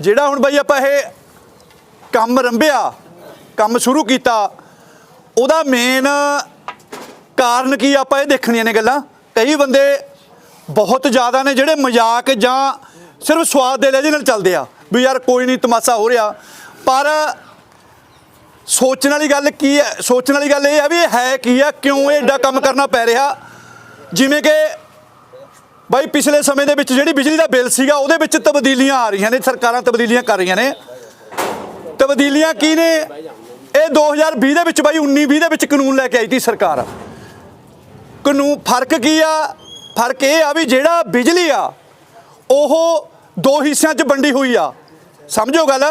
ਜਿਹੜਾ ਹੁਣ ਬਾਈ ਆਪਾਂ ਇਹ ਕੰਮ ਰੰਭਿਆ, ਕੰਮ ਸ਼ੁਰੂ ਕੀਤਾ, ਉਹਦਾ ਮੇਨ ਕਾਰਨ ਕੀ ਆਪਾਂ ਇਹ ਦੇਖਣੀਆਂ ਨੇ ਗੱਲਾਂ। ਕਈ ਬੰਦੇ ਬਹੁਤ ਜ਼ਿਆਦਾ ਨੇ ਜਿਹੜੇ ਮਜ਼ਾਕ ਜਾਂ ਸਿਰਫ ਸਵਾਦ ਦੇ ਲਹਿਜੇ ਨਾਲ ਚੱਲਦੇ ਆ, ਵੀ ਯਾਰ ਕੋਈ ਨਹੀਂ ਤਮਾਸ਼ਾ ਹੋ ਰਿਹਾ। ਪਰ ਸੋਚਣ ਵਾਲੀ ਗੱਲ ਕੀ ਹੈ, ਸੋਚਣ ਵਾਲੀ ਗੱਲ ਇਹ ਹੈ ਵੀ ਹੈ ਕੀ ਆ, ਕਿਉਂ ਇਹ ਏਡਾ ਕੰਮ ਕਰਨਾ ਪੈ ਰਿਹਾ। ਜਿਵੇਂ ਕਿ ਬਾਈ, ਪਿਛਲੇ ਸਮੇਂ ਦੇ ਵਿੱਚ ਜਿਹੜੀ ਬਿਜਲੀ ਦਾ ਬਿੱਲ ਸੀਗਾ, ਉਹਦੇ ਵਿੱਚ ਤਬਦੀਲੀਆਂ ਆ ਰਹੀਆਂ ਨੇ, ਸਰਕਾਰਾਂ ਤਬਦੀਲੀਆਂ ਕਰ ਰਹੀਆਂ ਨੇ। ਤਬਦੀਲੀਆਂ ਕੀ ਨੇ? ਇਹ 2020 ਦੇ ਵਿੱਚ ਬਾਈ 19 20 ਦੇ ਵਿੱਚ ਕਾਨੂੰਨ ਲੈ ਕੇ ਆਈ ਸੀ ਸਰਕਾਰ। ਕਾਨੂੰਨ, ਫ਼ਰਕ ਕੀ ਆ? ਫ਼ਰਕ ਇਹ ਆ ਵੀ ਜਿਹੜਾ ਬਿਜਲੀ ਆ, ਉਹ ਦੋ ਹਿੱਸਿਆਂ 'ਚ ਵੰਡੀ ਹੋਈ ਆ। ਸਮਝੋ ਗੱਲ।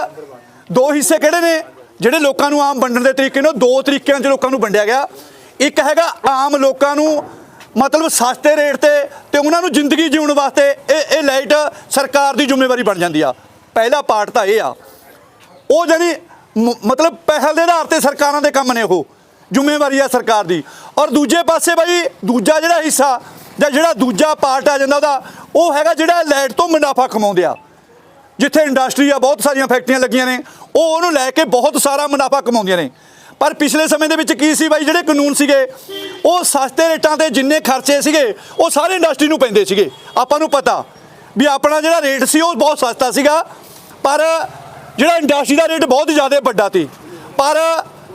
ਦੋ ਹਿੱਸੇ ਕਿਹੜੇ ਨੇ? ਜਿਹੜੇ ਲੋਕਾਂ ਨੂੰ ਆਮ ਵੰਡਣ ਦੇ ਤਰੀਕੇ ਨੇ, ਉਹ ਦੋ ਤਰੀਕਿਆਂ 'ਚ ਲੋਕਾਂ ਨੂੰ ਵੰਡਿਆ ਗਿਆ। ਇੱਕ ਹੈਗਾ ਆਮ ਲੋਕਾਂ ਨੂੰ ਮਤਲਬ ਸਸਤੇ ਰੇਟ ਤੇ ਤੇ ਉਹਨਾਂ ਨੂੰ ਜ਼ਿੰਦਗੀ ਜਿਉਣ ਵਾਸਤੇ ਇਹ ਇਹ ਲਾਈਟ ਸਰਕਾਰ ਦੀ ਜ਼ਿੰਮੇਵਾਰੀ ਬਣ ਜਾਂਦੀ ਆ। ਪਹਿਲਾ ਪਾਰਟ ਤਾਂ ਇਹ ਆ। ਉਹ ਜਾਨੀ ਮ- ਮਤਲਬ ਪਹਿਲ ਦੇ ਆਧਾਰ ਤੇ ਸਰਕਾਰਾਂ ਦੇ ਕੰਮ ਨੇ ਉਹ। ਜ਼ਿੰਮੇਵਾਰੀ ਆ ਸਰਕਾਰ ਦੀ। ਔਰ ਦੂਜੇ ਪਾਸੇ ਬਾਈ, ਦੂਜਾ ਜਿਹੜਾ ਹਿੱਸਾ ਜਾਂ ਜਿਹੜਾ ਦੂਜਾ ਪਾਰਟ ਆ ਜਾਂਦਾ ਉਹਦਾ, ਉਹ ਹੈਗਾ ਜਿਹੜਾ ਲਾਈਟ ਤੋਂ ਮੁਨਾਫਾ ਕਮਾਉਂਦੇ ਆ। ਜਿੱਥੇ ਇੰਡਸਟਰੀ ਆ, ਬਹੁਤ ਸਾਰੀਆਂ ਫੈਕਟਰੀਆਂ ਲੱਗੀਆਂ ਨੇ। ਉਹ ਉਹਨੂੰ ਲੈ ਕੇ ਬਹੁਤ ਸਾਰਾ ਮੁਨਾਫਾ ਕਮਾਉਂਦੀਆਂ ਨੇ। ਪਰ ਪਿਛਲੇ ਸਮੇਂ ਦੇ ਵਿੱਚ ਕੀ ਸੀ ਬਾਈ, ਜਿਹੜੇ ਕਾਨੂੰਨ ਸੀਗੇ, ਉਹ ਸਸਤੇ ਰੇਟਾਂ ਤੇ ਜਿੰਨੇ ਖਰਚੇ ਸੀਗੇ, ਉਹ ਸਾਰੇ ਇੰਡਸਟਰੀ ਨੂੰ ਪੈਂਦੇ ਸੀਗੇ। ਆਪਾਂ ਨੂੰ ਪਤਾ ਵੀ ਆਪਣਾ ਜਿਹੜਾ ਰੇਟ ਸੀ, ਉਹ ਬਹੁਤ ਸਸਤਾ ਸੀਗਾ। ਪਰ ਜਿਹੜਾ ਇੰਡਸਟਰੀ ਦਾ ਰੇਟ ਬਹੁਤ ਜ਼ਿਆਦਾ ਵੱਡਾ ਸੀ। ਪਰ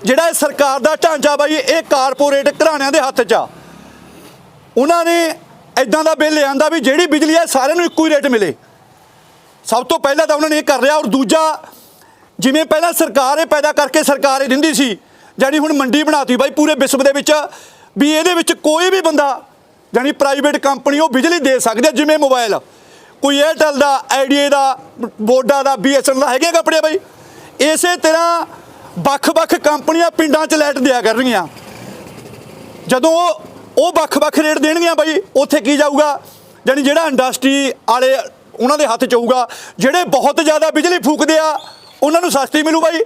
ਜਿਹੜਾ ਸਰਕਾਰ ਦਾ ਢਾਂਚਾ ਬਾਈ, ਇਹ ਕਾਰਪੋਰੇਟ ਘਰਾਣਿਆਂ ਦੇ ਹੱਥ 'ਚ ਆ। ਉਹਨਾਂ ਨੇ ਇਦਾਂ ਦਾ ਬਿੱਲ ਲਿਆਂਦਾ ਵੀ ਜਿਹੜੀ ਬਿਜਲੀ ਹੈ ਸਾਰਿਆਂ ਨੂੰ ਇੱਕੋ ਹੀ ਰੇਟ ਮਿਲੇ। ਸਭ ਤੋਂ ਪਹਿਲਾਂ ਤਾਂ ਉਹਨਾਂ ਨੇ ਇਹ ਕਰ ਲਿਆ ਔਰ ਦੂਜਾ, ਜਿਵੇਂ ਪਹਿਲਾਂ ਸਰਕਾਰ ਇਹ ਪੈਦਾ ਕਰਕੇ ਸਰਕਾਰ ਇਹ ਦਿੰਦੀ ਸੀ ਜਾਨੀ ਹੁਣ ਮੰਡੀ ਬਣਾਤੀ ਬਾਈ ਪੂਰੇ ਵਿਸ਼ਵ ਦੇ ਵਿੱਚ, ਵੀ ਇਹਦੇ ਵਿੱਚ ਕੋਈ ਵੀ ਬੰਦਾ ਜਾਨੀ ਪ੍ਰਾਈਵੇਟ ਕੰਪਨੀ ਉਹ ਬਿਜਲੀ ਦੇ ਸਕਦੇ ਜਿਵੇਂ ਮੋਬਾਈਲ ਕੋਈ 에ਅਰਟੈਲ ਦਾ ਆਈਡੀਆ ਦਾ ਬੋਡਾ ਦਾ ਬੀਐਸਐਨ ਦਾ ਹੈਗੇ ਕੱਪੜੇ ਬਾਈ। ਇਸੇ ਤਰ੍ਹਾਂ ਵੱਖ-ਵੱਖ ਕੰਪਨੀਆਂ ਪਿੰਡਾਂ 'ਚ ਲਾਈਟ ਦਿਆ ਕਰ ਰਹੀਆਂ ਜਦੋਂ ਉਹ ਵੱਖ-ਵੱਖ ਰੇਟ ਦੇਣਗੀਆਂ ਬਾਈ, ਉੱਥੇ ਕੀ ਜਾਊਗਾ? ਯਾਨੀ ਜਿਹੜਾ ਇੰਡਸਟਰੀ ਵਾਲੇ ਉਹਨਾਂ ਦੇ ਹੱਥ ਚ ਹੋਊਗਾ, ਜਿਹੜੇ ਬਹੁਤ ਜ਼ਿਆਦਾ ਬਿਜਲੀ ਫੂਕਦੇ ਆ, ਉਹਨਾਂ ਨੂੰ ਸਸਤੀ ਮਿਲੂ ਬਾਈ।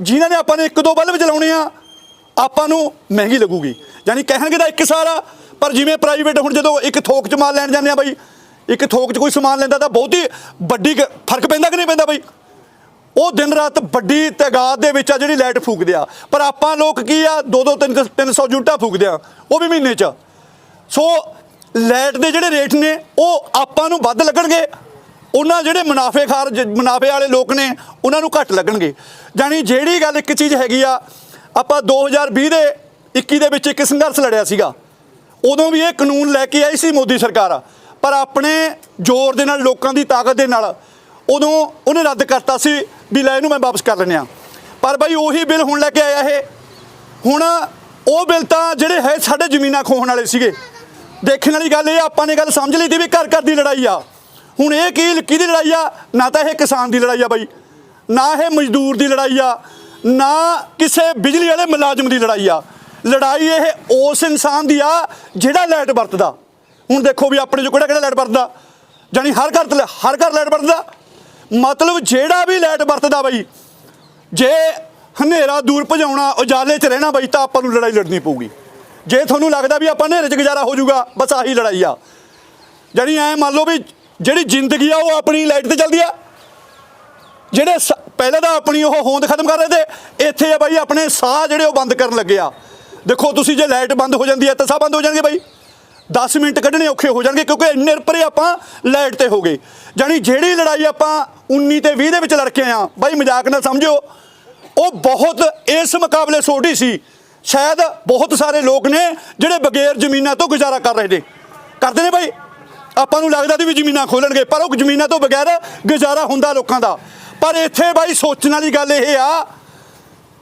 ਜਿਨ੍ਹਾਂ ਨੇ ਆਪਾਂ ਨੇ ਇੱਕ ਦੋ ਬਲਬ ਚਲਾਉਣੇ ਆ, ਆਪਾਂ ਨੂੰ ਮਹਿੰਗੀ ਲੱਗੂਗੀ। ਯਾਨੀ ਕਹਿਣਗੇ ਤਾਂ ਇੱਕ ਸਾਰਾ, ਪਰ ਜਿਵੇਂ ਪ੍ਰਾਈਵੇਟ ਹੁਣ ਜਦੋਂ ਇੱਕ ਥੋਕ ਚ ਮਾਲ ਲੈਣ ਜਾਂਦੇ ਆ ਬਾਈ, ਇੱਕ ਥੋਕ ਚ ਕੋਈ ਸਮਾਨ ਲੈਂਦਾ ਤਾਂ ਬਹੁਤੀ ਵੱਡੀ ਫ਼ਰਕ ਪੈਂਦਾ ਕਿ ਨਹੀਂ ਪੈਂਦਾ ਬਾਈ? ਉਹ ਦਿਨ ਰਾਤ ਵੱਡੀ ਤਾਦਾਦ ਦੇ ਵਿੱਚ ਆ ਜਿਹੜੀ ਲਾਈਟ ਫੂਕਦੇ ਆ। ਪਰ ਆਪਾਂ ਲੋਕ ਕੀ ਆ 2-2 300 ਯੂਨਿਟਾਂ ਫੂਕਦੇ ਆ, ਉਹ ਵੀ ਮਹੀਨੇ 'ਚ। ਸੋ ਲਾਈਟ ਦੇ ਜਿਹੜੇ ਰੇਟ ਨੇ, ਉਹ ਆਪਾਂ ਨੂੰ ਵੱਧ ਲੱਗਣਗੇ। ਉਹਨਾਂ ਜਿਹੜੇ ਮੁਨਾਫੇਖਾਰ ਜ- ਮੁਨਾਫੇ ਵਾਲੇ ਲੋਕ ਨੇ, ਉਹਨਾਂ ਨੂੰ ਘੱਟ ਲੱਗਣਗੇ। ਜਾਨੀ ਜਿਹੜੀ ਗੱਲ ਇੱਕ ਚੀਜ਼ ਹੈਗੀ ਆ, ਆਪਾਂ 2020 ਦੇ 21 ਦੇ ਵਿੱਚ ਇੱਕ ਸੰਘਰਸ਼ ਲੜਿਆ ਸੀਗਾ। ਉਦੋਂ ਵੀ ਇਹ ਕਾਨੂੰਨ ਲੈ ਕੇ ਆਈ ਸੀ ਮੋਦੀ ਸਰਕਾਰ ਪਰ ਆਪਣੇ ਜ਼ੋਰ ਦੇ ਨਾਲ, ਲੋਕਾਂ ਦੀ ਤਾਕਤ ਦੇ ਨਾਲ ਉਦੋਂ ਉਹਨੇ ਰੱਦ ਕਰਤਾ ਸੀ ਵੀ ਲੈ ਇਹਨੂੰ ਮੈਂ ਵਾਪਸ ਕਰ ਲੈਂਦੇ ਆ ਪਰ ਬਈ ਉਹੀ ਬਿੱਲ ਹੁਣ ਲੈ ਕੇ ਆਇਆ ਇਹ। ਹੁਣ ਉਹ ਬਿੱਲ ਤਾਂ ਜਿਹੜੇ ਹੈ ਸਾਡੇ ਜ਼ਮੀਨਾਂ ਖੋਹਣ ਵਾਲੇ ਸੀਗੇ। ਦੇਖਣ ਵਾਲੀ ਗੱਲ ਇਹ ਆਪਾਂ ਨੇ ਗੱਲ ਸਮਝ ਲਈ ਤੀ ਵੀ ਘਰ ਘਰ ਦੀ ਲੜਾਈ ਆ। ਹੁਣ ਇਹ ਕੀ, ਕਿਹਦੀ ਲੜਾਈ ਆ? ਨਾ ਤਾਂ ਇਹ ਕਿਸਾਨ ਦੀ ਲੜਾਈ ਆ ਬਾਈ, ਨਾ ਇਹ ਮਜ਼ਦੂਰ ਦੀ ਲੜਾਈ ਆ, ਨਾ ਕਿਸੇ ਬਿਜਲੀ ਵਾਲੇ ਮੁਲਾਜ਼ਮ ਦੀ ਲੜਾਈ ਆ। ਲੜਾਈ ਇਹ ਉਸ ਇਨਸਾਨ ਦੀ ਆ ਜਿਹੜਾ ਲਾਈਟ ਵਰਤਦਾ। ਹੁਣ ਦੇਖੋ ਵੀ ਆਪਣੇ ਜੋ ਕਿਹੜਾ ਕਿਹੜਾ ਲਾਈਟ ਵਰਤਦਾ। ਜਾਨੀ ਹਰ ਘਰ ਹਰ ਘਰ ਲਾਈਟ ਵਰਤਦਾ। ਮਤਲਬ ਜਿਹੜਾ ਵੀ ਲਾਈਟ ਵਰਤਦਾ ਬਾਈ, ਜੇ ਹਨੇਰਾ ਦੂਰ ਭਜਾਉਣਾ, ਉਜਾਲੇ 'ਚ ਰਹਿਣਾ ਬਾਈ, ਤਾਂ ਆਪਾਂ ਨੂੰ ਲੜਾਈ ਲੜਨੀ ਪਊਗੀ। ਜੇ ਤੁਹਾਨੂੰ ਲੱਗਦਾ ਵੀ ਆਪਾਂ ਹਨੇਰੇ 'ਚ ਗੁਜ਼ਾਰਾ ਹੋ ਜਾਊਗਾ, ਬਸ ਆਹੀ ਲੜਾਈ ਆ। ਜਿਹੜੀ ਐ ਮੰਨ ਲਓ ਵੀ ਜਿਹੜੀ ਜ਼ਿੰਦਗੀ ਆ, ਉਹ ਆਪਣੀ ਲਾਈਟ ਤੇ ਚੱਲਦੀ ਆ। ਜਿਹੜੇ ਸ- ਪਹਿਲਾਂ ਤਾਂ ਆਪਣੀ ਉਹ ਹੋਂਦ ਖਤਮ ਕਰ ਰਹੇ ਤੇ, ਇੱਥੇ ਆ ਬਾਈ, ਆਪਣੇ ਸਾਹ ਜਿਹੜੇ ਉਹ ਬੰਦ ਕਰਨ ਲੱਗੇ ਆ। ਦੇਖੋ, ਤੁਸੀਂ ਜੇ ਲਾਈਟ ਬੰਦ ਹੋ ਜਾਂਦੀ ਹੈ ਤਾਂ ਸਾਹ ਬੰਦ ਹੋ ਜਾਣਗੇ ਬਾਈ। 10 ਮਿੰਟ ਕੱਢਣੇ ਔਖੇ ਹੋ ਜਾਣਗੇ, ਕਿਉਂਕਿ ਇੰਨੇ ਰੁਪਏ ਆਪਾਂ ਲਾਈਟ ਤੇ ਹੋ ਗਏ। ਜਾਨੀ ਜਿਹੜੀ ਲੜਾਈ ਆਪਾਂ 19 ਤੇ 20 ਦੇ ਵਿੱਚ ਲੜ ਕੇ ਆ, ਬਾਈ ਮਜ਼ਾਕ ਨਾ ਸਮਝਿਓ ਉਹ ਬਹੁਤ, ਇਸ ਮੁਕਾਬਲੇ ਛੋਟੀ ਸੀ। ਸ਼ਾਇਦ ਬਹੁਤ ਸਾਰੇ ਲੋਕ ਨੇ ਜਿਹੜੇ ਬਗੈਰ ਜ਼ਮੀਨਾਂ ਤੋਂ ਗੁਜ਼ਾਰਾ ਕਰ ਰਹੇ ਨੇ। ਕਰਦੇ ਨੇ ਬਾਈ? ਆਪਾਂ ਨੂੰ ਲੱਗਦਾ ਸੀ ਵੀ ਜ਼ਮੀਨਾਂ ਖੋਲਣਗੇ, ਪਰ ਉਹ ਜ਼ਮੀਨਾਂ ਤੋਂ ਬਗੈਰ ਗੁਜ਼ਾਰਾ ਹੁੰਦਾ ਲੋਕਾਂ ਦਾ। ਪਰ ਇੱਥੇ ਬਾਈ ਸੋਚਣ ਵਾਲੀ ਗੱਲ ਇਹ ਆ,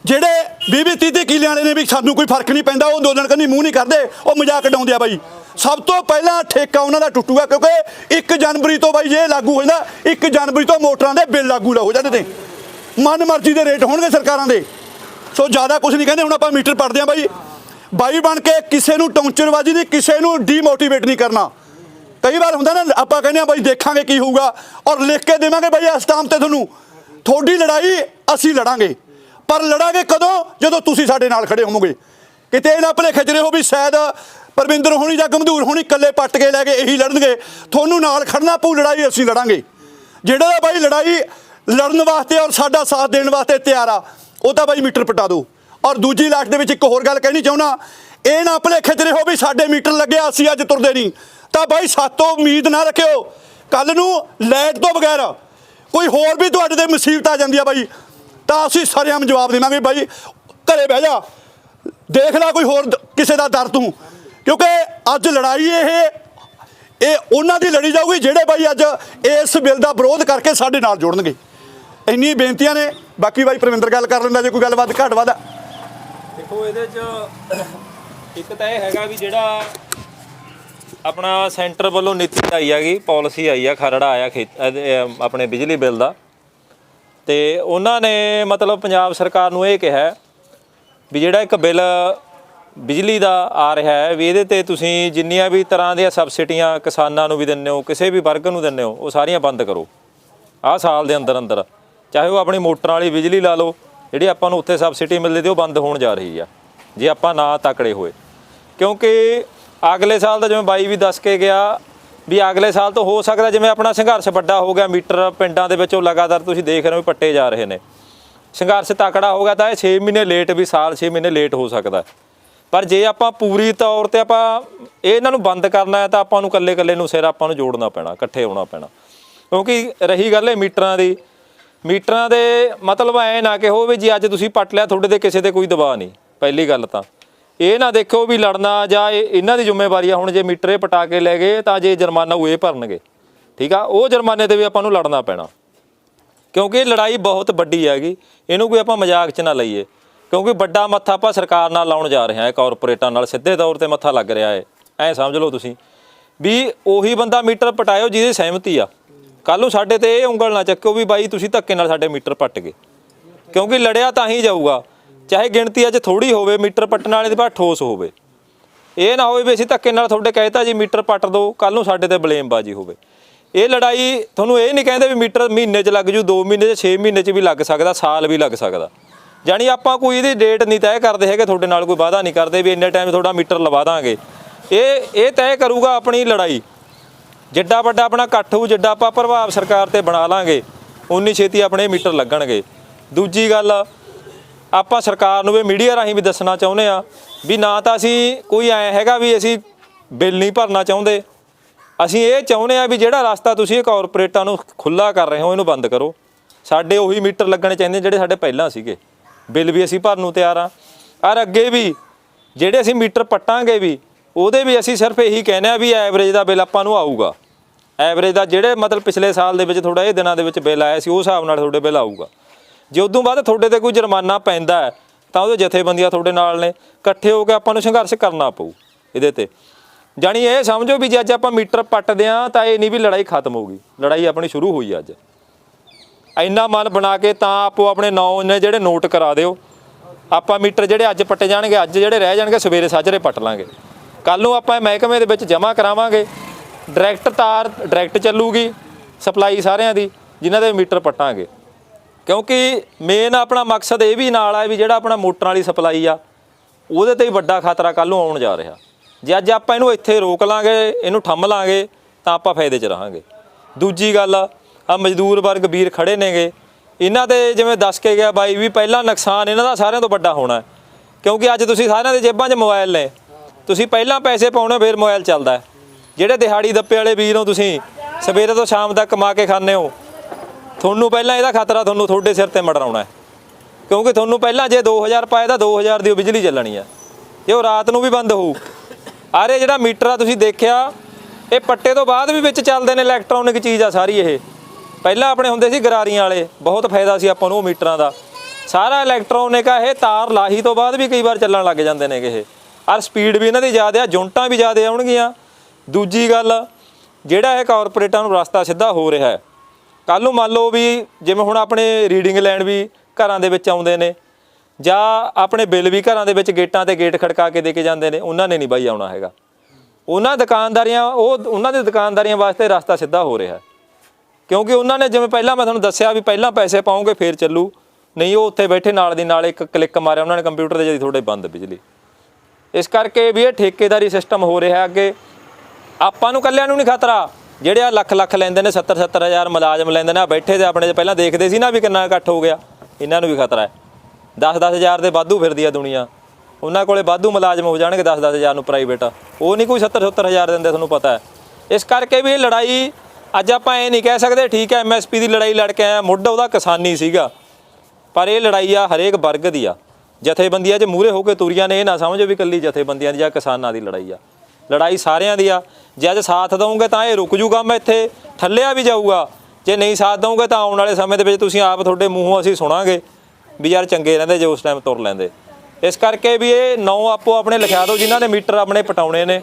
ਜਿਹੜੇ 20 20 30 ਕਿੱਲੇ ਵਾਲੇ ਨੇ ਵੀ ਸਾਨੂੰ ਕੋਈ ਫ਼ਰਕ ਨਹੀਂ ਪੈਂਦਾ, ਉਹ ਅੰਦੋਲਨ ਕਰਨੀ ਮੂੰਹ ਨਹੀਂ ਕਰਦੇ, ਉਹ ਮਜ਼ਾਕ ਡਾਉਂਦੇ ਆ ਬਾਈ। ਸਭ ਤੋਂ ਪਹਿਲਾਂ ਠੇਕਾ ਉਹਨਾਂ ਦਾ ਟੁੱਟੂਗਾ, ਕਿਉਂਕਿ 1 ਜਨਵਰੀ ਤੋਂ ਬਾਈ ਜੇ ਲਾਗੂ ਹੋ ਜਾਂਦਾ 1 ਜਨਵਰੀ ਤੋਂ ਮੋਟਰਾਂ ਦੇ ਬਿੱਲ ਲਾਗੂ ਹੋ ਜਾਂਦੇ ਨੇ। ਮਨ ਮਰਜ਼ੀ ਦੇ ਰੇਟ ਹੋਣਗੇ ਸਰਕਾਰਾਂ ਦੇ। ਸੋ ਜ਼ਿਆਦਾ ਕੁਝ ਨਹੀਂ ਕਹਿੰਦੇ, ਹੁਣ ਆਪਾਂ ਮੀਟਰ ਪੜਦੇ ਆ ਬਾਈ। ਬਾਈ ਬਣ ਕੇ ਕਿਸੇ ਨੂੰ ਟੌਂਚਰਬਾਜ਼ੀ ਨਹੀਂ, ਕਿਸੇ ਨੂੰ ਡੀਮੋਟੀਵੇਟ ਨਹੀਂ ਕਰਨਾ। ਕਈ ਵਾਰ ਹੁੰਦਾ ਨਾ, ਆਪਾਂ ਕਹਿੰਦੇ ਆ ਬਾਈ ਦੇਖਾਂਗੇ ਕੀ ਹੋਊਗਾ ਔਰ ਲਿਖ ਕੇ ਦੇਵਾਂਗੇ ਬਾਈ ਇਸ ਟਾਈਮ ਤੇ ਤੁਹਾਨੂੰ। ਤੁਹਾਡੀ ਲੜਾਈ, ਅਸੀਂ ਲੜਾਂਗੇ। ਪਰ ਲੜਾਂਗੇ ਕਦੋਂ? ਜਦੋਂ ਤੁਸੀਂ ਸਾਡੇ ਨਾਲ ਖੜੇ ਹੋਵੋਗੇ। ਕਿਤੇ ਇਹ ਨਾ ਭੁਲੇਖੇ ਚ ਰਹੋ ਵੀ ਸ਼ਾਇਦ ਪਰਵਿੰਦਰ ਹੋਣੀ ਜਾਂ ਗੰਧੂਰ ਹੋਣੀ ਇਕੱਲੇ ਪੱਟ ਕੇ ਲੈ ਕੇ ਇਹੀ ਲੜਨਗੇ। ਤੁਹਾਨੂੰ ਨਾਲ ਖੜਨਾ ਪਊ, ਲੜਾਈ ਅਸੀਂ ਲੜਾਂਗੇ। ਜਿਹੜਾ ਬਾਈ ਲੜਾਈ ਲੜਨ ਵਾਸਤੇ ਔਰ ਸਾਡਾ ਸਾਥ ਦੇਣ ਵਾਸਤੇ ਤਿਆਰ ਆ, ਉਹ ਤਾਂ ਬਾਈ ਮੀਟਰ ਪਟਾ ਦਿਓ ਔਰ ਦੂਜੀ ਲਾਟ ਦੇ ਵਿੱਚ ਇੱਕ ਹੋਰ ਗੱਲ ਕਹਿਣੀ ਚਾਹੁੰਦਾ, ਇਹ ਨਾ ਭੁਲੇਖੇ 'ਚ ਰਹੋ ਵੀ ਸਾਡੇ ਮੀਟਰ ਲੱਗਿਆ ਅਸੀਂ ਅੱਜ ਤੁਰਦੇ ਨਹੀਂ। ਤਾਂ ਬਾਈ ਸਾਤੋਂ ਉਮੀਦ ਨਾ ਰੱਖਿਓ। ਕੱਲ ਨੂੰ ਲਾਈਟ ਤੋਂ ਬਗੈਰ ਕੋਈ ਹੋਰ ਵੀ ਤੁਹਾਡੇ ਤੇ ਮੁਸੀਬਤ ਆ ਜਾਂਦੀ ਆ ਬਾਈ, ਤਾਂ ਅਸੀਂ ਸਾਰਿਆਂ ਜਵਾਬ ਦੇਵਾਂਗੇ ਬਾਈ, ਘਰੇ ਬਹਿ ਜਾ। ਦੇਖ ਲੈ ਕੋਈ ਹੋਰ ਕਿਸੇ ਦਾ ਦਰ ਤੂੰ। ਕਿਉਂਕਿ ਅੱਜ ਲੜਾਈ ਇਹ ਇਹ ਉਹਨਾਂ ਦੀ ਲੜੀ ਜਾਊਗੀ ਜਿਹੜੇ ਬਾਈ ਅੱਜ ਇਸ ਬਿੱਲ ਦਾ ਵਿਰੋਧ ਕਰਕੇ ਸਾਡੇ ਨਾਲ ਜੁੜਨਗੇ। ਇੰਨੀ ਬੇਨਤੀਆਂ ਨੇ। ਬਾਕੀ ਬਾਈ ਪ੍ਰਵਿੰਦਰ ਗੱਲ ਕਰ ਲੈਂਦਾ, ਜੇ ਕੋਈ ਗੱਲਬਾਤ ਘੱਟ ਵੱਧ। ਦੇਖੋ, ਇਹਦੇ ਚ ਇੱਕ ਤਾਂ ਇਹ ਹੈਗਾ ਵੀ ਜਿਹੜਾ ਆਪਣਾ ਸੈਂਟਰ ਵੱਲੋਂ ਨੀਤੀ ਆਈ ਹੈਗੀ ਪਾਲਿਸੀ ਆਈ ਆ ਖਰੜਾ ਆਇਆ ਖੇਤ ਇਹਦੇ, ਅਹ, ਆਪਣੇ ਬਿਜਲੀ ਬਿੱਲ ਦਾ। ਤੇ ਉਹਨਾਂ ਨੇ ਮਤਲਬ ਪੰਜਾਬ ਸਰਕਾਰ ਨੂੰ ਇਹ ਕਿਹਾ ਵੀ ਜਿਹੜਾ ਇੱਕ ਬਿੱਲ ਬਿਜਲੀ ਦਾ ਆ ਰਿਹਾ ਹੈ ਵੀ ਇਹਦੇ ਤੇ ਤੁਸੀਂ ਜਿੰਨੀਆਂ ਵੀ ਤਰ੍ਹਾਂ ਦੀਆਂ ਸਬਸਿਡੀਆਂ ਕਿਸਾਨਾਂ ਨੂੰ ਵੀ ਦਿੰਦੇ ਹੋ ਕਿਸੇ ਵੀ ਵਰਗ ਨੂੰ ਦਿੰਦੇ ਹੋ ਉਹ ਸਾਰੀਆਂ ਬੰਦ ਕਰੋ। ਆਹ ਸਾਲ ਦੇ ਅੰਦਰ ਅੰਦਰ ਚਾਹੇ ਉਹ ਆਪਣੀ ਮੋਟਰਾਂ ਵਾਲੀ ਬਿਜਲੀ ਲਾ ਲਓ ਜਿਹੜੀ ਆਪਾਂ ਨੂੰ ਉੱਥੇ ਸਬਸਿਡੀ ਮਿਲਦੀ ਤੇ ਉਹ ਬੰਦ ਹੋਣ ਜਾ ਰਹੀ ਆ ਜੇ ਆਪਾਂ ਨਾ ਤਕੜੇ ਹੋਏ। ਕਿਉਂਕਿ ਅਗਲੇ ਸਾਲ ਦਾ ਜਿਵੇਂ ਬਾਈ ਵੀ ਦੱਸ ਕੇ ਗਿਆ ਵੀ ਅਗਲੇ ਸਾਲ ਤੋਂ ਹੋ ਸਕਦਾ ਜਿਵੇਂ ਆਪਣਾ ਸੰਘਰਸ਼ ਵੱਡਾ ਹੋ ਗਿਆ, ਮੀਟਰ ਪਿੰਡਾਂ ਦੇ ਵਿੱਚੋਂ ਲਗਾਤਾਰ ਤੁਸੀਂ ਦੇਖ ਰਹੇ ਹੋ ਵੀ ਪੱਟੇ ਜਾ ਰਹੇ ਨੇ। ਸੰਘਰਸ਼ ਤਕੜਾ ਹੋ ਗਿਆ ਤਾਂ ਇਹ 6 ਮਹੀਨੇ ਲੇਟ ਵੀ ਸਾਲ 6 ਮਹੀਨੇ ਲੇਟ ਹੋ ਸਕਦਾ। ਪਰ ਜੇ ਆਪਾਂ ਪੂਰੀ ਤੌਰ ਤੇ ਆਪਾਂ ਇਹਨਾਂ ਨੂੰ ਬੰਦ ਕਰਨਾ ਹੈ ਤਾਂ ਆਪਾਂ ਨੂੰ ਕੱਲੇ ਕੱਲੇ ਨੂੰ ਸਿਰ ਆਪਾਂ ਨੂੰ ਜੋੜਨਾ ਪੈਣਾ, ਇਕੱਠੇ ਹੋਣਾ ਪੈਣਾ। ਕਿਉਂਕਿ ਰਹੀ ਗੱਲ ਹੈ ਮੀਟਰਾਂ ਦੀ, ਮੀਟਰਾਂ ਦੇ ਮਤਲਬ ਐ ਨਾ ਕਿ ਹੋਵੇ ਜੀ ਅੱਜ ਤੁਸੀਂ ਪੱਟ ਲਿਆ, ਤੁਹਾਡੇ ਤੇ ਕਿਸੇ ਤੇ ਕੋਈ ਦਬਾਅ ਨਹੀਂ, ਪਹਿਲੀ ਗੱਲ ਤਾਂ। ਇਹ ਨਾ ਦੇਖੋ ਵੀ ਲੜਨਾ ਜਾਂ ਇਹ- ਇਹਨਾਂ ਦੀ ਜ਼ਿੰਮੇਵਾਰੀ ਆ, ਹੁਣ ਜੇ ਮੀਟਰ ਇਹ ਪਟਾ ਕੇ ਲੈ ਗਏ ਤਾਂ ਜੇ ਜੁਰਮਾਨਾ ਉਹ ਇਹ ਭਰਨਗੇ। ਠੀਕ ਆ? ਉਹ ਜੁਰਮਾਨੇ ਤੇ ਵੀ ਆਪਾਂ ਨੂੰ ਲੜਨਾ ਪੈਣਾ। ਕਿਉਂਕਿ ਇਹ ਲੜਾਈ ਬਹੁਤ ਵੱਡੀ ਹੈਗੀ। ਇਹਨੂੰ ਕੋਈ ਆਪਾਂ ਮਜ਼ਾਕ 'ਚ ਨਾ ਲਈਏ। ਕਿਉਂਕਿ ਵੱਡਾ ਮੱਥਾ ਆਪਾਂ ਸਰਕਾਰ ਨਾਲ ਲਾਉਣ ਜਾ ਰਹੇ ਹਾਂ ਕਾਰਪੋਰੇਟਾਂ ਨਾਲ ਸਿੱਧੇ ਤੌਰ ਤੇ ਮੱਥਾ ਲੱਗ ਰਿਹਾ ਹੈ ਐਂ ਸਮਝ ਲਓ ਤੁਸੀਂ। ਵੀ ਉਹੀ ਬੰਦਾ ਮੀਟਰ ਪਟਾਇਓ ਜਿਹਦੀ ਸਹਿਮਤੀ ਆ। ਕੱਲ ਨੂੰ ਸਾਡੇ ਤੇ ਇਹ ਉਂਗਲ ਨਾ ਚੱਕਿਓ ਵੀ ਬਾਈ ਤੁਸੀਂ ਧੱਕੇ ਨਾਲ ਸਾਡੇ ਮੀਟਰ ਪੱਟ ਗਏ। ਕਿਉਂਕਿ ਲੜਿਆ ਤਾਂ ਹੀ ਜਾਊਗਾ। ਚਾਹੇ ਗਿਣਤੀ ਅੱਜ ਥੋੜੀ ਹੋਵੇ, ਮੀਟਰ ਪੱਟਣ ਵਾਲੇ ਦੇ ਬਾਅਦ ਠੋਸ ਹੋਵੇ। ਇਹ ਨਾ ਹੋਵੇ ਵੀ ਅਸੀਂ ਧੱਕੇ ਨਾਲ ਤੁਹਾਡੇ ਕਹਿਤਾ ਜੀ, ਮੀਟਰ ਪੱਟ ਦਿਓ ਕੱਲ ਨੂੰ ਸਾਡੇ ਤੇ ਬਲੇਮਬਾਜ਼ੀ ਹੋਵੇ। ਇਹ ਲੜਾਈ ਤੁਹਾਨੂੰ ਇਹ ਨਹੀਂ ਕਹਿੰਦੇ ਵੀ ਮੀਟਰ ਮਹੀਨੇ 'ਚ ਲੱਗ ਜੂ 2 ਮਹੀਨੇ 'ਚ 6 ਮਹੀਨੇ 'ਚ ਵੀ ਲੱਗ ਸਕਦਾ, ਸਾਲ ਵੀ ਲੱਗ ਸਕਦਾ। ਜਾਣੀ ਆਪਾਂ ਕੋਈ ਇਹਦੀ ਡੇਟ ਨਹੀਂ ਤੈਅ ਕਰਦੇ ਹੈਗੇ, ਤੁਹਾਡੇ ਨਾਲ ਕੋਈ ਵਾਅਦਾ ਨਹੀਂ ਕਰਦੇ ਵੀ ਇੰਨੇ ਟਾਈਮ ਤੁਹਾਡਾ ਮੀਟਰ ਲਵਾ ਦਾਂਗੇ। ਇਹ ਇਹ ਤੈਅ ਕਰੂਗਾ ਆਪਣੀ ਲੜਾਈ। ਜਿੱਡਾ ਵੱਡਾ ਆਪਣਾ ਇਕੱਠ ਹੋਊ, ਜਿੱਡਾ ਆਪਾਂ ਪ੍ਰਭਾਵ ਸਰਕਾਰ ਤੇ ਬਣਾ ਲਾਂਗੇ ਉਨੀ ਛੇਤੀ ਆਪਣੇ ਮੀਟਰ ਲੱਗਣਗੇ। ਦੂਜੀ ਗੱਲ ਆਪਾਂ ਸਰਕਾਰ ਨੂੰ ਵੀ ਮੀਡੀਆ ਰਾਹੀਂ ਵੀ ਦੱਸਣਾ ਚਾਹੁੰਦੇ ਆ ਵੀ ਨਾ ਤਾਂ ਅਸੀਂ ਕੋਈ ਐ ਹੈਗਾ ਵੀ ਅਸੀਂ ਬਿੱਲ ਨਹੀਂ ਭਰਨਾ ਚਾਹੁੰਦੇ। ਅਸੀਂ ਇਹ ਚਾਹੁੰਦੇ ਆ ਵੀ ਜਿਹੜਾ ਰਸਤਾ ਤੁਸੀਂ ਕਾਰਪੋਰੇਟਾਂ ਨੂੰ ਖੁੱਲਾ ਕਰ ਰਹੇ ਹੋ, ਇਹਨੂੰ ਬੰਦ ਕਰੋ। ਸਾਡੇ ਉਹੀ ਮੀਟਰ ਲੱਗਣੇ ਚਾਹੀਦੇ ਜਿਹੜੇ ਸਾਡੇ ਪਹਿਲਾਂ ਸੀਗੇ। ਬਿੱਲ ਵੀ ਅਸੀਂ ਭਰਨ ਨੂੰ ਤਿਆਰ ਆ ਔਰ ਅੱਗੇ ਵੀ ਜਿਹੜੇ ਅਸੀਂ ਮੀਟਰ ਪੱਟਾਂਗੇ ਵੀ, ਉਹਦੇ ਵੀ ਅਸੀਂ ਸਿਰਫ ਇਹੀ ਕਹਿੰਦੇ ਆ ਵੀ ਐਵਰੇਜ ਦਾ ਬਿੱਲ ਆਪਾਂ ਨੂੰ ਆਊਗਾ। ਐਵਰੇਜ ਦਾ ਜਿਹੜੇ ਮਤਲਬ ਪਿਛਲੇ ਸਾਲ ਦੇ ਵਿੱਚ ਥੋੜਾ ਇਹ ਦਿਨਾਂ ਦੇ ਵਿੱਚ ਬਿੱਲ ਆਇਆ ਸੀ, ਉਸ ਹਿਸਾਬ ਨਾਲ ਤੁਹਾਡੇ ਬਿੱਲ ਆਊਗਾ। ਜੇ ਉਦੋਂ ਬਾਅਦ ਤੁਹਾਡੇ ਤੇ ਕੋਈ ਜੁਰਮਾਨਾ ਪੈਂਦਾ ਹੈ, ਤਾਂ ਉਹਦੇ ਜਥੇਬੰਦੀਆਂ ਤੁਹਾਡੇ ਨਾਲ ਨੇ। ਇਕੱਠੇ ਹੋ ਕੇ ਆਪਾਂ ਨੂੰ ਸੰਘਰਸ਼ ਕਰਨਾ ਪਊ ਇਹਦੇ ਤੇ। ਜਾਣੀ ਇਹ ਸਮਝੋ ਵੀ ਜੇ ਅੱਜ ਆਪਾਂ ਮੀਟਰ ਪੱਟਦੇ ਆ ਤਾਂ ਇਹ ਨਹੀਂ ਵੀ ਲੜਾਈ ਖਤਮ ਹੋ ਗਈ। ਲੜਾਈ ਆਪਣੀ ਸ਼ੁਰੂ ਹੋਈ ਅੱਜ। ਇੰਨਾ ਮਨ ਬਣਾ ਕੇ ਤਾਂ ਆਪੋ ਆਪਣੇ ਨੌ ਨੇ ਜਿਹੜੇ ਨੋਟ ਕਰਾ ਦਿਓ। ਆਪਾਂ ਮੀਟਰ ਜਿਹੜੇ ਅੱਜ ਪੱਟੇ ਜਾਣਗੇ, ਅੱਜ ਜਿਹੜੇ ਰਹਿ ਜਾਣਗੇ, ਸਵੇਰੇ ਸਾਜਰੇ ਪੱਟ ਲਾਂਗੇ। ਕੱਲ ਨੂੰ ਆਪਾਂ ਮਹਿਕਮੇ ਦੇ ਵਿੱਚ ਜਮ੍ਹਾਂ ਕਰਾਵਾਂਗੇ। ਡਾਇਰੈਕਟ ਤਾਰ, ਡਾਇਰੈਕਟ ਚੱਲੂਗੀ ਸਪਲਾਈ ਸਾਰਿਆਂ ਦੀ, ਜਿਨ੍ਹਾਂ ਦੇ ਮੀਟਰ ਪੱਟਾਂਗੇ। ਕਿਉਂਕਿ ਮੇਨ ਆਪਣਾ ਮਕਸਦ ਇਹ ਵੀ ਨਾਲ ਆ ਵੀ ਜਿਹੜਾ ਆਪਣਾ ਮੋਟਰਾਂ ਵਾਲੀ ਸਪਲਾਈ ਆ, ਉਹਦੇ ਤੇ ਹੀ ਵੱਡਾ ਖਤਰਾ ਕੱਲ ਨੂੰ ਆਉਣ ਜਾ ਰਿਹਾ। ਜੇ ਅੱਜ ਆਪਾਂ ਇਹਨੂੰ ਇੱਥੇ ਰੋਕ ਲਾਂਗੇ, ਇਹਨੂੰ ਠੰਮ ਲਾਂਗੇ, ਤਾਂ ਆਪਾਂ ਫਾਇਦੇ 'ਚ ਰਹਾਂਗੇ। ਦੂਜੀ ਗੱਲ ਆ ਮਜ਼ਦੂਰ ਵਰਗ ਵੀਰ ਖੜੇ ਨੇਗੇ। ਇਹਨਾਂ ਦੇ ਜਿਵੇਂ ਦੱਸ ਕੇ ਗਿਆ ਬਾਈ ਵੀ ਪਹਿਲਾ ਨੁਕਸਾਨ ਇਹਨਾਂ ਦਾ ਸਾਰਿਆਂ ਤੋਂ ਵੱਡਾ ਹੋਣਾ। ਕਿਉਂਕਿ ਅੱਜ ਤੁਸੀਂ ਸਾਰਿਆਂ ਦੇ ਜੇਬਾਂ 'ਚ ਮੋਬਾਈਲ ਨੇ। ਤੁਸੀਂ ਪਹਿਲਾਂ ਪੈਸੇ ਪਾਉਣੇ, ਫਿਰ ਮੋਬਾਈਲ ਚੱਲਦਾ। ਜਿਹੜੇ ਦਿਹਾੜੀ ਦੱਪੇ ਵਾਲੇ ਵੀਰ ਹੋ ਤੁਸੀਂ, ਸਵੇਰੇ ਤੋਂ ਸ਼ਾਮ ਤੱਕ ਕਮਾ ਕੇ ਖਾਂਦੇ ਹੋ। ਤੁਹਾਨੂੰ ਪਹਿਲਾਂ ਇਹਦਾ ਖਤਰਾ ਤੁਹਾਨੂੰ ਤੁਹਾਡੇ ਸਿਰ ਤੇ ਮੜਰਾਉਣਾ ਹੈ। ਕਿਉਂਕਿ ਤੁਹਾਨੂੰ ਪਹਿਲਾਂ ਜੇ 2000 ਪਾਏ ਤਾਂ 2000 ਦੀ ਉਹ ਬਿਜਲੀ ਚੱਲਣੀ ਆ ਜੇ ਉਹ ਰਾਤ ਨੂੰ ਵੀ ਬੰਦ ਹੋਊ। ਆਰੇ ਜਿਹੜਾ ਮੀਟਰ ਆ ਤੁਸੀਂ ਦੇਖਿਆ, ਇਹ ਪੱਟੇ ਤੋਂ ਬਾਅਦ ਵੀ ਵਿੱਚ ਚੱਲਦੇ ਨੇ ਇਲੈਕਟ੍ਰੋਨਿਕ ਚੀਜ਼ ਆ ਸਾਰੀ ਇਹ। ਪਹਿਲਾਂ ਆਪਣੇ ਹੁੰਦੇ ਸੀ ਗਰਾਰੀਆਂ ਵਾਲੇ, ਬਹੁਤ ਫਾਇਦਾ ਸੀ ਆਪਾਂ ਨੂੰ ਉਹ ਮੀਟਰਾਂ ਦਾ। ਸਾਰਾ ਇਲੈਕਟ੍ਰੋਨਿਕ ਆ ਇਹ, ਤਾਰ ਲਾਹੀ ਤੋਂ ਬਾਅਦ ਵੀ ਕਈ ਵਾਰ ਚੱਲਣ ਲੱਗ ਜਾਂਦੇ ਨੇ ਇਹ। ਔਰ ਸਪੀਡ ਵੀ ਇਹਨਾਂ ਦੀ ਜ਼ਿਆਦਾ ਆ ਜੁੰਟਾਂ ਵੀ ਜ਼ਿਆਦਾ ਆਉਣਗੀਆਂ। ਦੂਜੀ ਗੱਲ, ਜਿਹੜਾ ਇਹ ਕਾਰਪੋਰੇਟਾਂ ਨੂੰ ਰਸਤਾ ਸਿੱਧਾ ਹੋ ਰਿਹਾ ਹੈ ਕੱਲ ਨੂੰ ਮੰਨ ਲਓ ਵੀ ਜਿਵੇਂ ਹੁਣ ਆਪਣੇ ਰੀਡਿੰਗ ਲੈਣ ਵੀ ਘਰਾਂ ਦੇ ਵਿੱਚ ਆਉਂਦੇ ਨੇ, ਜਾਂ ਆਪਣੇ ਬਿੱਲ ਵੀ ਘਰਾਂ ਦੇ ਵਿੱਚ ਗੇਟਾਂ ਤੇ ਗੇਟ ਖੜਕਾ ਕੇ ਦੇ ਕੇ ਜਾਂਦੇ ਨੇ, ਉਹਨਾਂ ਨੇ ਨਹੀਂ ਬਾਈ ਆਉਣਾ ਹੈਗਾ। ਉਹਨਾਂ ਦੁਕਾਨਦਾਰੀਆਂ, ਉਹ ਉਹਨਾਂ ਦੇ ਦੁਕਾਨਦਾਰੀਆਂ ਵਾਸਤੇ ਰਸਤਾ ਸਿੱਧਾ ਹੋ ਰਿਹਾ ਕਿਉਂਕਿ ਉਹਨਾਂ ਨੇ ਜਿਵੇਂ ਪਹਿਲਾਂ ਮੈਂ ਤੁਹਾਨੂੰ ਦੱਸਿਆ ਵੀ ਪਹਿਲਾਂ ਪੈਸੇ ਪਾਉਂਗੇ, ਫੇਰ ਚੱਲੂ। ਨਹੀਂ, ਉਹ ਉੱਥੇ ਬੈਠੇ ਨਾਲ ਦੀ ਨਾਲ ਇੱਕ ਕਲਿੱਕ ਮਾਰਿਆ, ਉਹਨਾਂ ਨੇ ਕੰਪਿਊਟਰ ਦੇ ਜਦੀ ਤੁਹਾਡੇ ਬੰਦ ਬਿਜਲੀ। ਇਸ ਕਰਕੇ ਵੀ ਇਹ ਠੇਕੇਦਾਰੀ ਸਿਸਟਮ ਹੋ ਰਿਹਾ ਅੱਗੇ। ਆਪਾਂ ਨੂੰ ਕੱਲਿਆਂ ਨੂੰ ਨਹੀਂ ਖਤਰਾ। ਜਿਹੜੇ ਆ ਲੱਖ ਲੱਖ ਲੈਂਦੇ ਨੇ 70 70 ਹਜ਼ਾਰ ਮੁਲਾਜ਼ਮ ਲੈਂਦੇ ਨੇ, ਆ ਬੈਠੇ ਤੇ ਆਪਣੇ ਪਹਿਲਾਂ ਦੇਖਦੇ ਸੀ ਨਾ ਵੀ ਕਿੰਨਾ ਇਕੱਠ ਹੋ ਗਿਆ। ਇਹਨਾਂ ਨੂੰ ਵੀ ਖਤਰਾ ਹੈ। 10 10 ਹਜ਼ਾਰ ਦੇ ਵਾਧੂ ਫਿਰਦੀ ਆ ਦੁਨੀਆ। ਉਹਨਾਂ ਕੋਲੇ ਵਾਧੂ ਮੁਲਾਜ਼ਮ ਹੋ ਜਾਣਗੇ 10 10 ਹਜ਼ਾਰ ਨੂੰ ਪ੍ਰਾਈਵੇਟ। ਉਹ ਨਹੀਂ ਕੋਈ 70 70 ਹਜ਼ਾਰ ਦਿੰਦੇ, ਤੁਹਾਨੂੰ ਪਤਾ ਹੈ। ਇਸ ਕਰਕੇ ਵੀ ਇਹ ਲੜਾਈ ਅੱਜ ਆਪਾਂ ਇਹ ਨਹੀਂ ਕਹਿ ਸਕਦੇ, ਠੀਕ ਹੈ ਐਮਐਸਪੀ ਦੀ ਲੜਾਈ ਲੜ ਕੇ ਆਇਆ ਮੁੱਢ ਉਹਦਾ ਕਿਸਾਨੀ ਸੀਗਾ। ਪਰ ਇਹ ਲੜਾਈ ਆ ਹਰੇਕ ਵਰਗ ਦੀ ਆ। ਜਥੇਬੰਦੀਆਂ 'ਚ ਮੂਰੇ ਹੋ ਕੇ ਤੁਰੀਆਂ ਨੇ, ਇਹ ਨਾ ਸਮਝੋ ਵੀ ਇਕੱਲੀ ਜਥੇਬੰਦੀਆਂ ਦੀ ਜਾਂ ਕਿਸਾਨਾਂ ਦੀ ਲੜਾਈ ਆ। ਲੜਾਈ ਸਾਰਿਆਂ ਦੀ ਆ। ਜੇ ਅੱਜ ਸਾਥ ਦਵੋਗੇ ਤਾਂ ਇਹ ਰੁਕ ਜੂਗਾ ਮੈਂ ਇੱਥੇ, ਥੱਲਿਆ ਵੀ ਜਾਊਗਾ। ਜੇ ਨਹੀਂ ਸਾਥ ਦਵੋਗੇ ਤਾਂ ਆਉਣ ਵਾਲੇ ਸਮੇਂ ਦੇ ਵਿੱਚ ਤੁਸੀਂ ਆਪ ਤੁਹਾਡੇ ਮੂੰਹੋਂ ਅਸੀਂ ਸੁਣਾਂਗੇ ਵੀ ਯਾਰ ਚੰਗੇ ਰਹਿੰਦੇ ਜੇ ਉਸ ਟਾਈਮ ਤੁਰ ਲੈਂਦੇ। ਇਸ ਕਰਕੇ ਵੀ ਇਹ ਨੌ ਆਪੋ ਆਪਣੇ ਲਿਖਿਆ ਦਿਓ ਜਿਨ੍ਹਾਂ ਨੇ ਮੀਟਰ ਆਪਣੇ ਪਟਾਉਣੇ ਨੇ।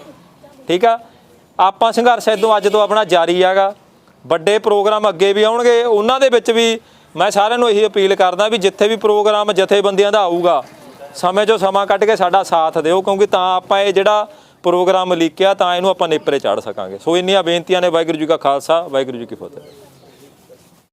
ਠੀਕ ਆ? ਆਪਾਂ ਸੰਘਰਸ਼ ਇਦੋਂ ਅੱਜ ਤੋਂ ਆਪਣਾ ਜਾਰੀ ਹੈਗਾ। ਵੱਡੇ ਪ੍ਰੋਗਰਾਮ ਅੱਗੇ ਵੀ ਆਉਣਗੇ, ਉਹਨਾਂ ਦੇ ਵਿੱਚ ਵੀ ਮੈਂ ਸਾਰਿਆਂ ਨੂੰ ਇਹੀ ਅਪੀਲ ਕਰਦਾ ਵੀ ਜਿੱਥੇ ਵੀ ਪ੍ਰੋਗਰਾਮ ਜਥੇਬੰਦੀਆਂ ਦਾ ਆਊਗਾ, ਸਮੇਂ 'ਚੋਂ ਸਮਾਂ ਕੱਢ ਕੇ ਸਾਡਾ ਸਾਥ ਦਿਓ, ਕਿਉਂਕਿ ਤਾਂ ਆਪਾਂ ਇਹ ਜਿਹੜਾ ਪ੍ਰੋਗਰਾਮ ਲਿਖਿਆ ਤਾਂ ਇਹਨੂੰ ਆਪਾਂ ਨੇਪਰੇ ਚਾੜ ਸਕਾਂਗੇ। ਸੋ ਇੰਨੀਆਂ ਬੇਨਤੀਆਂ ਨੇ ਵਾਹਿਗੁਰੂ ਜੀ ਕਾ ਖਾਲਸਾ, ਵਾਹਿਗੁਰੂ ਜੀ ਕੀ ਫਤਿਹ।